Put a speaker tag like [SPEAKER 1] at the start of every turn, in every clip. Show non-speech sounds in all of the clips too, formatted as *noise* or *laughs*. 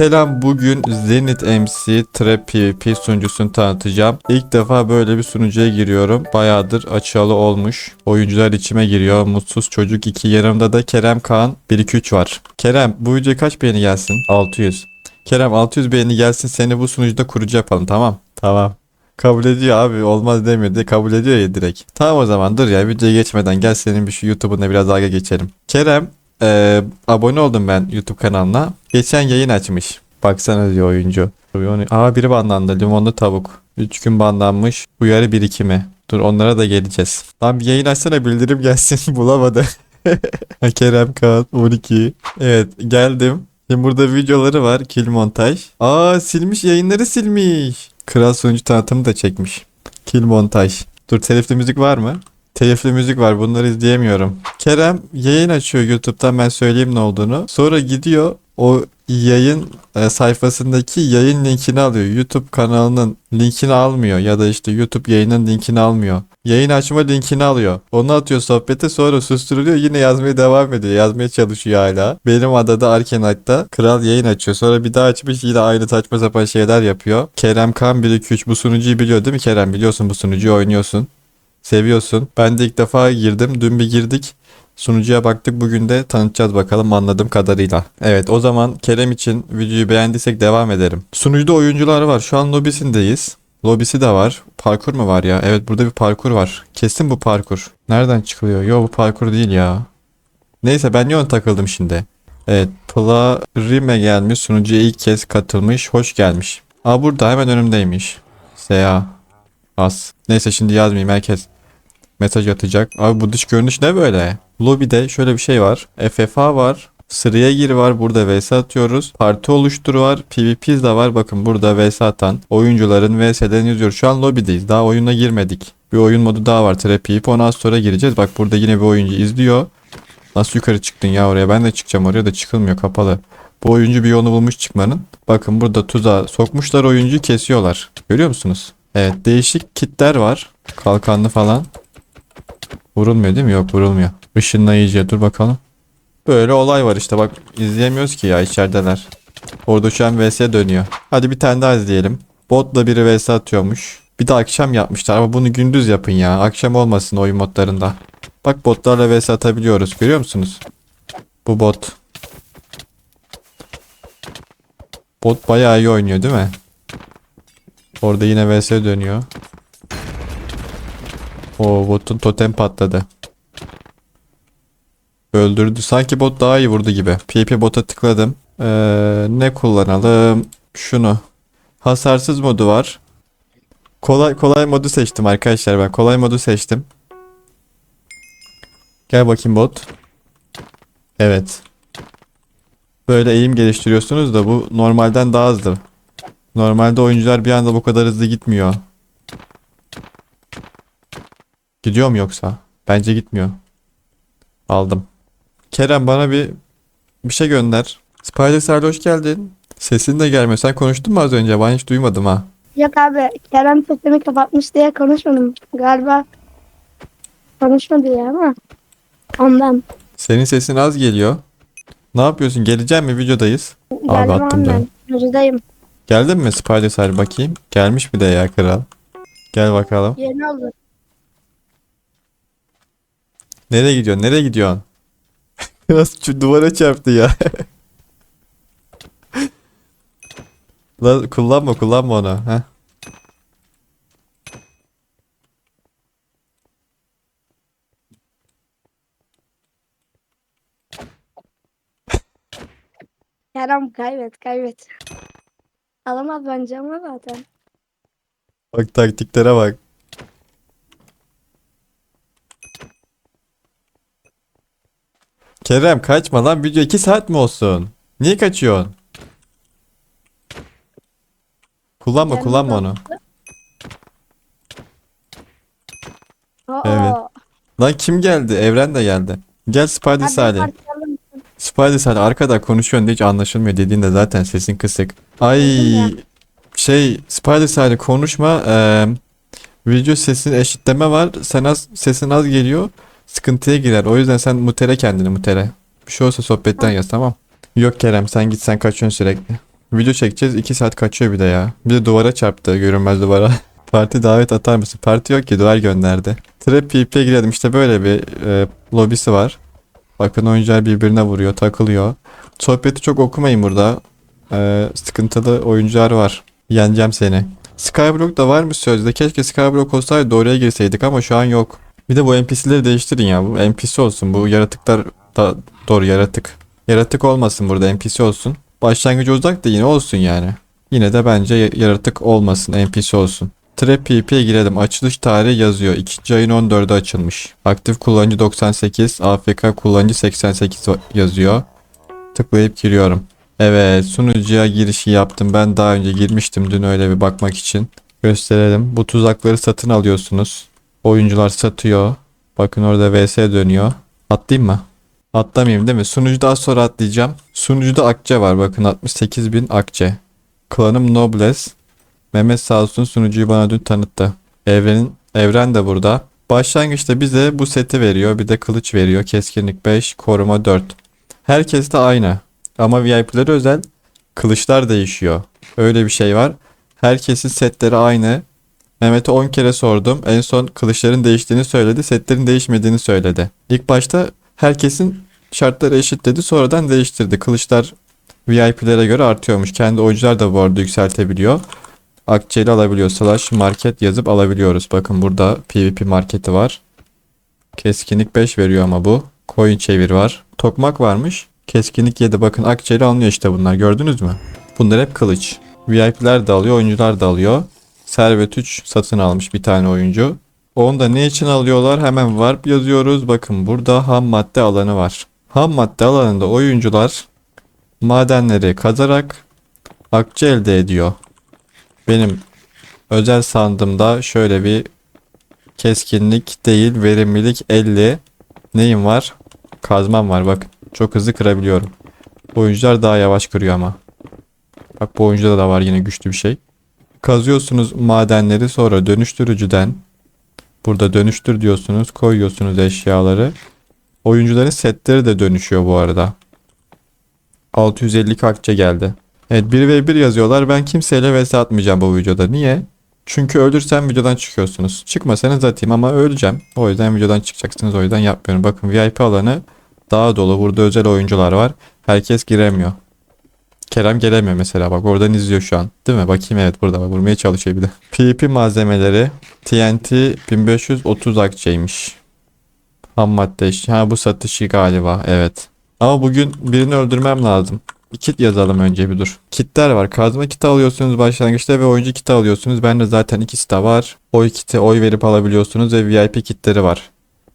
[SPEAKER 1] Selam bugün Zenit MC Trap sunucusunu tanıtacağım. İlk defa böyle bir sunucuya giriyorum. Bayağıdır açılı olmuş. Oyuncular içime giriyor. Mutsuz çocuk 2 yanımda da Kerem Kaan 1-2-3 var. Kerem bu videoya kaç beğeni gelsin? 600. Kerem 600 beğeni gelsin seni bu sunucuda kurucu yapalım tamam. Tamam. Kabul ediyor abi olmaz demiyor diye kabul ediyor ya direkt. Tamam o zaman dur ya videoya geçmeden gel senin bir şu YouTube'una biraz dalga geçelim. Kerem ee, abone oldum ben YouTube kanalına. Geçen yayın açmış. Baksana diyor oyuncu. Aa biri banlandı. Limonlu tavuk. 3 gün banlanmış. Uyarı birikimi. Dur onlara da geleceğiz. Lan bir yayın açsana bildirim gelsin. *laughs* Bulamadı. *laughs* Kerem Kaan 12. Evet geldim. Şimdi burada videoları var. Kill montaj. Aa silmiş yayınları silmiş. Kral sunucu tanıtımı da çekmiş. Kill montaj. Dur telifli müzik var mı? Telifli müzik var bunları izleyemiyorum. Kerem yayın açıyor YouTube'dan ben söyleyeyim ne olduğunu. Sonra gidiyor o yayın e, sayfasındaki yayın linkini alıyor. YouTube kanalının linkini almıyor ya da işte YouTube yayının linkini almıyor. Yayın açma linkini alıyor. Onu atıyor sohbete sonra susturuluyor yine yazmaya devam ediyor. Yazmaya çalışıyor hala. Benim adada Arkenight'ta kral yayın açıyor. Sonra bir daha açmış yine aynı saçma sapan şeyler yapıyor. Kerem Kan 1-2-3 bu sunucuyu biliyor değil mi Kerem? Biliyorsun bu sunucuyu oynuyorsun. Seviyorsun. Ben de ilk defa girdim. Dün bir girdik. Sunucuya baktık. Bugün de tanıtacağız bakalım anladığım kadarıyla. Evet o zaman Kerem için videoyu beğendiysek devam edelim. Sunucuda oyuncular var. Şu an lobisindeyiz. Lobisi de var. Parkur mu var ya? Evet burada bir parkur var. Kesin bu parkur. Nereden çıkılıyor? Yo bu parkur değil ya. Neyse ben yoğun takıldım şimdi. Evet Plarime gelmiş. Sunucuya ilk kez katılmış. Hoş gelmiş. Aa burada hemen önümdeymiş. Seha. Az. Neyse şimdi yazmayayım herkes mesaj atacak. Abi bu dış görünüş ne böyle? Lobide şöyle bir şey var. FFA var. Sıraya gir var. Burada vs atıyoruz. Parti oluştur var. PvP'z de var. Bakın burada vs atan oyuncuların vs'den yazıyor. Şu an lobideyiz. Daha oyuna girmedik. Bir oyun modu daha var. Trap PvP. Ona az sonra gireceğiz. Bak burada yine bir oyuncu izliyor. Nasıl yukarı çıktın ya oraya? Ben de çıkacağım oraya da çıkılmıyor kapalı. Bu oyuncu bir yolunu bulmuş çıkmanın. Bakın burada tuzağa sokmuşlar oyuncuyu kesiyorlar. Görüyor musunuz? Evet değişik kitler var. Kalkanlı falan. Vurulmuyor değil mi? Yok vurulmuyor. Işınlayıcı dur bakalım. Böyle olay var işte bak izleyemiyoruz ki ya içerideler. Orada şu an vs dönüyor. Hadi bir tane daha izleyelim. Botla biri vs atıyormuş. Bir de akşam yapmışlar ama bunu gündüz yapın ya. Akşam olmasın oyun modlarında. Bak botlarla vs atabiliyoruz. Görüyor musunuz? Bu bot. Bot bayağı iyi oynuyor değil mi? Orada yine vs dönüyor. O botun totem patladı. Öldürdü. Sanki bot daha iyi vurdu gibi. PP bota tıkladım. Ee, ne kullanalım? Şunu. Hasarsız modu var. Kolay kolay modu seçtim arkadaşlar ben. Kolay modu seçtim. Gel bakayım bot. Evet. Böyle eğim geliştiriyorsunuz da bu normalden daha hızlı. Normalde oyuncular bir anda bu kadar hızlı gitmiyor. Gidiyor mu yoksa? Bence gitmiyor. Aldım. Kerem bana bir bir şey gönder. Spider Sardı hoş geldin. Sesin de gelmiyor. Sen konuştun mu az önce? Ben hiç duymadım ha.
[SPEAKER 2] Yok abi Kerem sesimi kapatmış diye konuşmadım. Galiba konuşmadı ya ama ondan.
[SPEAKER 1] Senin sesin az geliyor. Ne yapıyorsun? Geleceğim mi? Videodayız.
[SPEAKER 2] Geldim
[SPEAKER 1] attım
[SPEAKER 2] abi
[SPEAKER 1] da.
[SPEAKER 2] ben. Yüzüdeyim.
[SPEAKER 1] Geldin mi Spider Sardı bakayım? Gelmiş mi de ya kral? Gel bakalım.
[SPEAKER 2] Yeni oldu.
[SPEAKER 1] Nereye gidiyorsun? Nereye gidiyorsun? *laughs* Nasıl şu duvara çarptı ya. *laughs* Lan kullanma kullanma onu. Heh. *laughs*
[SPEAKER 2] Kerem kaybet kaybet. Alamaz bence ama zaten.
[SPEAKER 1] Bak taktiklere bak. Kerem kaçma lan video 2 saat mi olsun? Niye kaçıyorsun? Kullanma
[SPEAKER 2] Gelmez
[SPEAKER 1] kullanma onu.
[SPEAKER 2] Aa,
[SPEAKER 1] Evet. Lan kim geldi? Evren de geldi. Gel Salih.
[SPEAKER 2] parçalayalım.
[SPEAKER 1] Spider Salih arkada konuşuyorsun da hiç anlaşılmıyor dediğinde zaten sesin kısık. Ay şey Spider Salih konuşma. Eee video sesini eşitleme var. Sen az sesin az geliyor. Sıkıntıya girer. O yüzden sen mutele kendini mutele. Bir şey olsa sohbetten yaz tamam. Yok Kerem sen git sen kaçıyorsun sürekli. Video çekeceğiz 2 saat kaçıyor bir de ya. Bir de duvara çarptı görünmez duvara. *laughs* Parti davet atar mısın? Parti yok ki duvar gönderdi. Trap PvP'ye girelim işte böyle bir e, lobisi var. Bakın oyuncular birbirine vuruyor takılıyor. Sohbeti çok okumayın burada. E, sıkıntılı oyuncular var. Yeneceğim seni. Skyblock da var mı sözde? Keşke Skyblock olsaydı oraya girseydik ama şu an yok. Bir de bu NPC'leri değiştirin ya. Bu NPC olsun. Bu yaratıklar da doğru yaratık. Yaratık olmasın burada NPC olsun. Başlangıcı uzak da yine olsun yani. Yine de bence yaratık olmasın NPC olsun. Trap PvP'ye girelim. Açılış tarihi yazıyor. 2. ayın 14'ü açılmış. Aktif kullanıcı 98, AFK kullanıcı 88 o- yazıyor. Tıklayıp giriyorum. Evet sunucuya girişi yaptım. Ben daha önce girmiştim dün öyle bir bakmak için. Gösterelim. Bu tuzakları satın alıyorsunuz. Oyuncular satıyor. Bakın orada VS dönüyor. Atlayayım mı? Atlamayayım değil mi? Sunucuda az sonra atlayacağım. Sunucuda Akçe var. Bakın 68 bin Akçe. Klanım Nobles. Mehmet sağ olsun sunucuyu bana dün tanıttı. Evrenin, evren de burada. Başlangıçta bize bu seti veriyor. Bir de kılıç veriyor. Keskinlik 5, koruma 4. Herkes de aynı. Ama VIP'lere özel kılıçlar değişiyor. Öyle bir şey var. Herkesin setleri aynı. Mehmet'e 10 kere sordum. En son kılıçların değiştiğini söyledi. Setlerin değişmediğini söyledi. İlk başta herkesin şartları eşit dedi. Sonradan değiştirdi. Kılıçlar VIP'lere göre artıyormuş. Kendi oyuncular da bu arada yükseltebiliyor. Akçeli alabiliyor. Slash market yazıp alabiliyoruz. Bakın burada PvP marketi var. Keskinlik 5 veriyor ama bu. Coin çevir var. Tokmak varmış. Keskinlik 7. Bakın akçeli alınıyor işte bunlar. Gördünüz mü? Bunlar hep kılıç. VIP'ler de alıyor. Oyuncular da alıyor. Servet 3 satın almış bir tane oyuncu. Onu da ne için alıyorlar? Hemen warp yazıyoruz. Bakın burada ham madde alanı var. Ham madde alanında oyuncular madenleri kazarak akçe elde ediyor. Benim özel sandığımda şöyle bir keskinlik değil verimlilik 50 neyim var? Kazmam var bak. Çok hızlı kırabiliyorum. Oyuncular daha yavaş kırıyor ama. Bak bu oyuncuda da var yine güçlü bir şey. Kazıyorsunuz madenleri sonra dönüştürücüden burada dönüştür diyorsunuz koyuyorsunuz eşyaları. Oyuncuların setleri de dönüşüyor bu arada. 650 akçe geldi. Evet 1 ve 1 yazıyorlar. Ben kimseyle vs atmayacağım bu videoda. Niye? Çünkü ölürsem videodan çıkıyorsunuz. Çıkmasanız atayım ama öleceğim. O yüzden videodan çıkacaksınız. O yüzden yapmıyorum. Bakın VIP alanı daha dolu. Burada özel oyuncular var. Herkes giremiyor. Kerem gelemiyor mesela. Bak oradan izliyor şu an. Değil mi? Bakayım evet burada. Bak vurmaya çalışıyor bir de. PvP malzemeleri TNT 1530 akçeymiş. Ham madde işte. Ha bu satışı galiba. Evet. Ama bugün birini öldürmem lazım. Bir kit yazalım önce bir dur. Kitler var. Kazma kiti alıyorsunuz başlangıçta ve oyuncu kiti alıyorsunuz. Bende zaten ikisi de var. Oy kiti oy verip alabiliyorsunuz ve VIP kitleri var.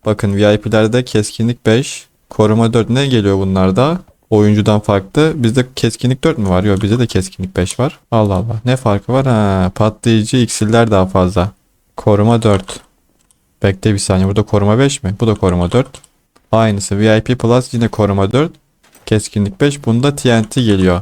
[SPEAKER 1] Bakın VIP'lerde keskinlik 5, koruma 4 ne geliyor bunlarda? Oyuncudan farklı. Bizde keskinlik 4 mü var? Yok bizde de keskinlik 5 var. Allah Allah. Ne farkı var? Ha, patlayıcı iksirler daha fazla. Koruma 4. Bekle bir saniye. Burada koruma 5 mi? Bu da koruma 4. Aynısı. VIP Plus yine koruma 4. Keskinlik 5. Bunda TNT geliyor.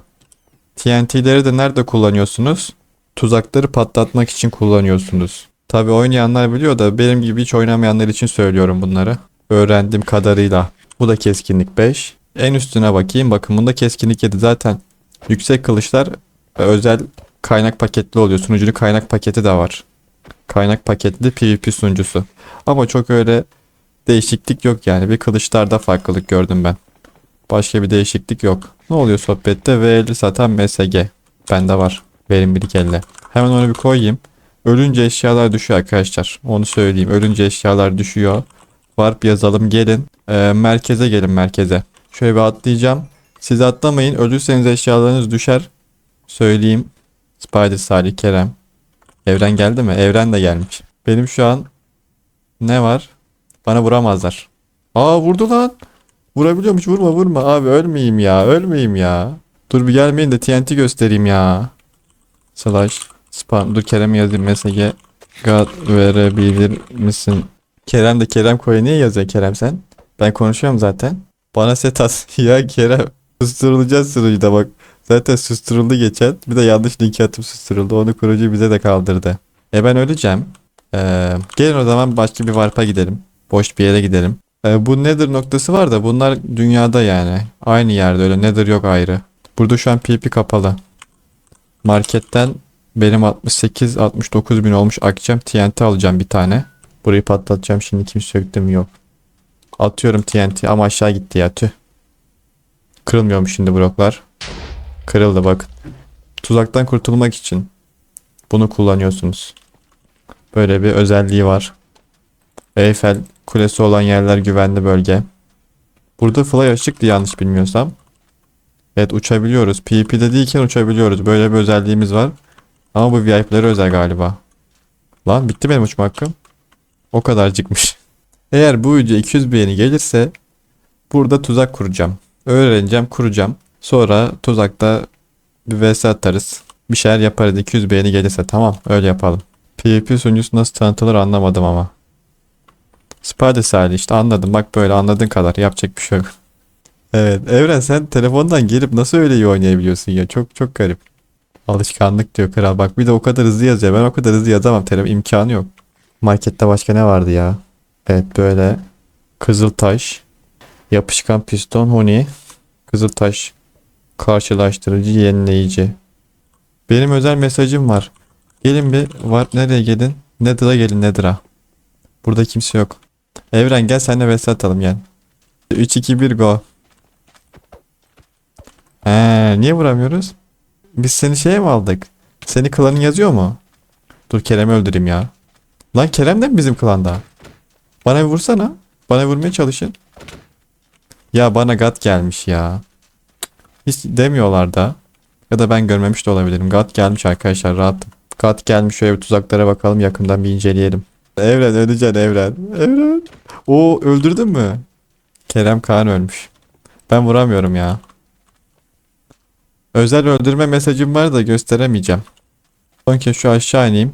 [SPEAKER 1] TNT'leri de nerede kullanıyorsunuz? Tuzakları patlatmak için kullanıyorsunuz. Tabi oynayanlar biliyor da benim gibi hiç oynamayanlar için söylüyorum bunları. Öğrendiğim kadarıyla. Bu da keskinlik 5. En üstüne bakayım. Bakın bunda keskinlik 7 zaten. Yüksek kılıçlar e, özel kaynak paketli oluyor. Sunucunun kaynak paketi de var. Kaynak paketli PvP sunucusu. Ama çok öyle değişiklik yok yani. Bir kılıçlarda farklılık gördüm ben. Başka bir değişiklik yok. Ne oluyor sohbette? V50 satan MSG. Bende var. Verimlilik 50. Hemen onu bir koyayım. Ölünce eşyalar düşüyor arkadaşlar. Onu söyleyeyim. Ölünce eşyalar düşüyor. Warp yazalım gelin. Ee, merkeze gelin merkeze. Şöyle bir atlayacağım. Siz atlamayın. Ölürseniz eşyalarınız düşer. Söyleyeyim. Spider Salih Kerem. Evren geldi mi? Evren de gelmiş. Benim şu an ne var? Bana vuramazlar. Aa vurdu lan. Vurabiliyormuş vurma vurma abi ölmeyeyim ya ölmeyeyim ya. Dur bir gelmeyin de TNT göstereyim ya. Slash spam dur Kerem'e yazayım MSG God verebilir misin? Kerem de Kerem koy niye yazıyor Kerem sen? Ben konuşuyorum zaten. Bana set at. *laughs* ya Kerem susturulacağız sunucuda bak. Zaten susturuldu geçen. Bir de yanlış link atıp susturuldu. Onu kurucu bize de kaldırdı. E ben öleceğim. Ee, gelin o zaman başka bir warp'a gidelim. Boş bir yere gidelim. Ee, bu nether noktası var da bunlar dünyada yani. Aynı yerde öyle nether yok ayrı. Burada şu an PvP kapalı. Marketten benim 68-69 bin olmuş akşam TNT alacağım bir tane. Burayı patlatacağım şimdi değil mi? Yok. Atıyorum TNT ama aşağı gitti ya tüh. Kırılmıyormuş şimdi bloklar. Kırıldı bakın. Tuzaktan kurtulmak için bunu kullanıyorsunuz. Böyle bir özelliği var. Eyfel kulesi olan yerler güvenli bölge. Burada fly açıktı yanlış bilmiyorsam. Evet uçabiliyoruz. PvP'de değilken uçabiliyoruz. Böyle bir özelliğimiz var. Ama bu VIP'lere özel galiba. Lan bitti benim uçma hakkım. O kadarcıkmış. Eğer bu video 200 beğeni gelirse burada tuzak kuracağım. Öğreneceğim, kuracağım. Sonra tuzakta bir vs atarız. Bir şeyler yaparız 200 beğeni gelirse tamam öyle yapalım. PvP sunucusu nasıl tanıtılır anlamadım ama. Spades hali işte anladım bak böyle anladığın kadar yapacak bir şey yok. *laughs* Evet Evren sen telefondan gelip nasıl öyle iyi oynayabiliyorsun ya çok çok garip. Alışkanlık diyor kral bak bir de o kadar hızlı yazıyor ben o kadar hızlı yazamam telefon imkanı yok. Markette başka ne vardı ya? Evet böyle Kızıltaş, yapışkan piston, huni, Kızıltaş, karşılaştırıcı, yenileyici. Benim özel mesajım var. Gelin bir var nereye gelin? Nether'a gelin Nether'a. Burada kimse yok. Evren gel senle vs atalım gel. 3 2 1 go. Ee, niye vuramıyoruz? Biz seni şeye mi aldık? Seni klanın yazıyor mu? Dur Kerem'i öldüreyim ya. Lan Kerem de mi bizim klanda? Bana bir vursana. Bana vurmaya çalışın. Ya bana gat gelmiş ya. Hiç demiyorlar da. Ya da ben görmemiş de olabilirim. Gat gelmiş arkadaşlar rahatım. Gat gelmiş şöyle bir tuzaklara bakalım yakından bir inceleyelim. Evren öleceksin Evren. Evren. O öldürdün mü? Kerem Kaan ölmüş. Ben vuramıyorum ya. Özel öldürme mesajım var da gösteremeyeceğim. Son kez şu aşağı ineyim.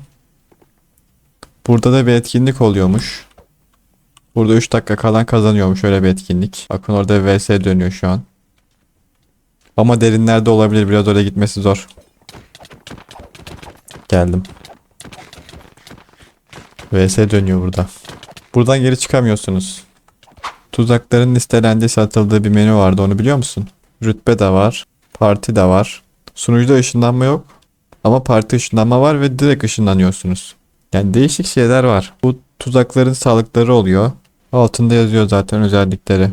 [SPEAKER 1] Burada da bir etkinlik oluyormuş. Burada 3 dakika kalan kazanıyormuş öyle bir etkinlik. Bakın orada vs dönüyor şu an. Ama derinlerde olabilir biraz oraya gitmesi zor. Geldim. VS dönüyor burada. Buradan geri çıkamıyorsunuz. Tuzakların listelendiği satıldığı bir menü vardı onu biliyor musun? Rütbe de var. Parti de var. Sunucuda ışınlanma yok. Ama parti ışınlanma var ve direkt ışınlanıyorsunuz. Yani değişik şeyler var. Bu tuzakların sağlıkları oluyor. Altında yazıyor zaten özellikleri.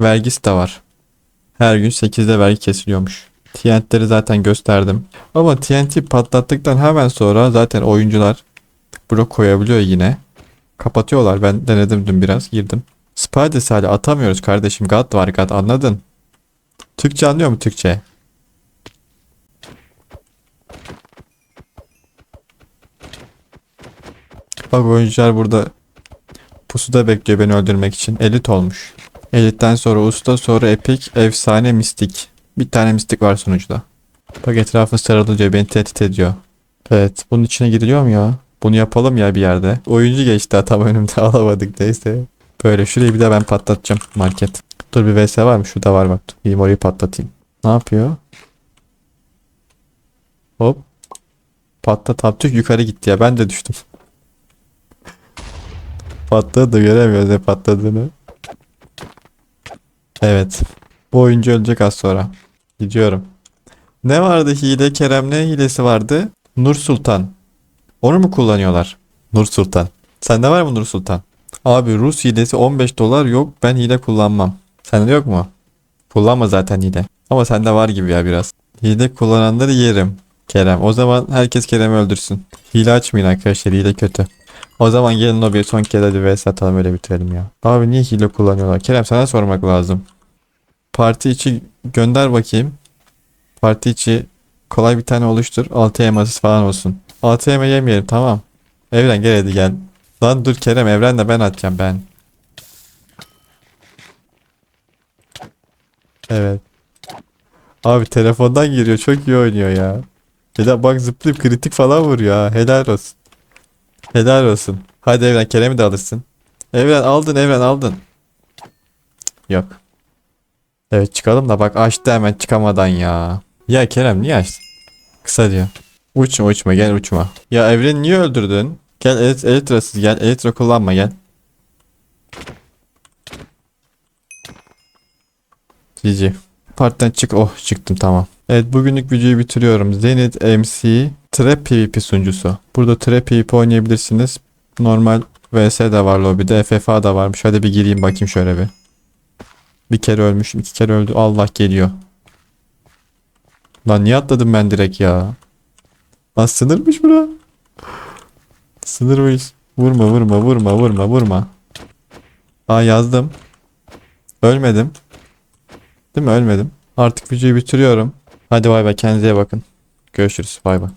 [SPEAKER 1] Vergisi de var. Her gün 8'de vergi kesiliyormuş. TNT'leri zaten gösterdim. Ama TNT patlattıktan hemen sonra zaten oyuncular blok koyabiliyor yine. Kapatıyorlar. Ben denedim dün biraz girdim. Spiders hali atamıyoruz kardeşim. God var God anladın. Türkçe anlıyor mu Türkçe? Bak oyuncular burada pusuda bekliyor beni öldürmek için. Elit olmuş. Elitten sonra usta sonra epik efsane mistik. Bir tane mistik var sonuçta. Bak etrafı sarılınca beni tehdit ediyor. Evet bunun içine giriliyor mu ya? Bunu yapalım ya bir yerde. Oyuncu geçti tam önümde *laughs* alamadık neyse. Böyle şurayı bir de ben patlatacağım market. Dur bir vs var mı? Şurada var bak. Bir orayı patlatayım. Ne yapıyor? Hop. Patlat yukarı gitti ya. Ben de düştüm. Patladı göremiyoruz ne patladığını. Evet. Bu oyuncu ölecek az sonra. Gidiyorum. Ne vardı hile Kerem ne hilesi vardı? Nur Sultan. Onu mu kullanıyorlar? Nur Sultan. Sende var mı Nur Sultan? Abi Rus hilesi 15 dolar yok ben hile kullanmam. Sende yok mu? Kullanma zaten hile. Ama sende var gibi ya biraz. Hile kullananları yerim. Kerem. O zaman herkes Kerem'i öldürsün. Hile açmayın arkadaşlar hile kötü. O zaman gelin o bir son kez hadi vs atalım öyle bitirelim ya. Abi niye hile kullanıyorlar? Kerem sana sormak lazım. Parti içi gönder bakayım. Parti içi kolay bir tane oluştur. 6 elmasız falan olsun. 6 yeme yemeyelim tamam. Evren gel hadi gel. Lan dur Kerem Evren de ben atacağım ben. Evet. Abi telefondan giriyor çok iyi oynuyor ya. Bir de bak zıplayıp kritik falan vuruyor ha. Helal olsun. Helal olsun. Hadi Evren Kerem'i de alırsın. Evren aldın Evren aldın. Yok. Evet çıkalım da bak açtı hemen çıkamadan ya. Ya Kerem niye açtın? Kısa diyor. Uçma uçma gel uçma. Ya Evren'i niye öldürdün? Gel elit elitrasız gel. Elitra kullanma gel. GG. Partiden çık. Oh çıktım tamam. Evet bugünlük videoyu bitiriyorum. Zenit MC Trap PvP sunucusu. Burada Trap PvP oynayabilirsiniz. Normal VS de var lobide. FFA da varmış. Hadi bir gireyim bakayım şöyle bir. Bir kere ölmüşüm. iki kere öldü. Allah geliyor. Lan niye atladım ben direkt ya? Lan sınırmış bura. Sınırmış. Vurma vurma vurma vurma vurma. Aa yazdım. Ölmedim. Değil mi? Ölmedim. Artık videoyu bitiriyorum. Hadi bay bay kendinize bakın. Görüşürüz. Bay bay.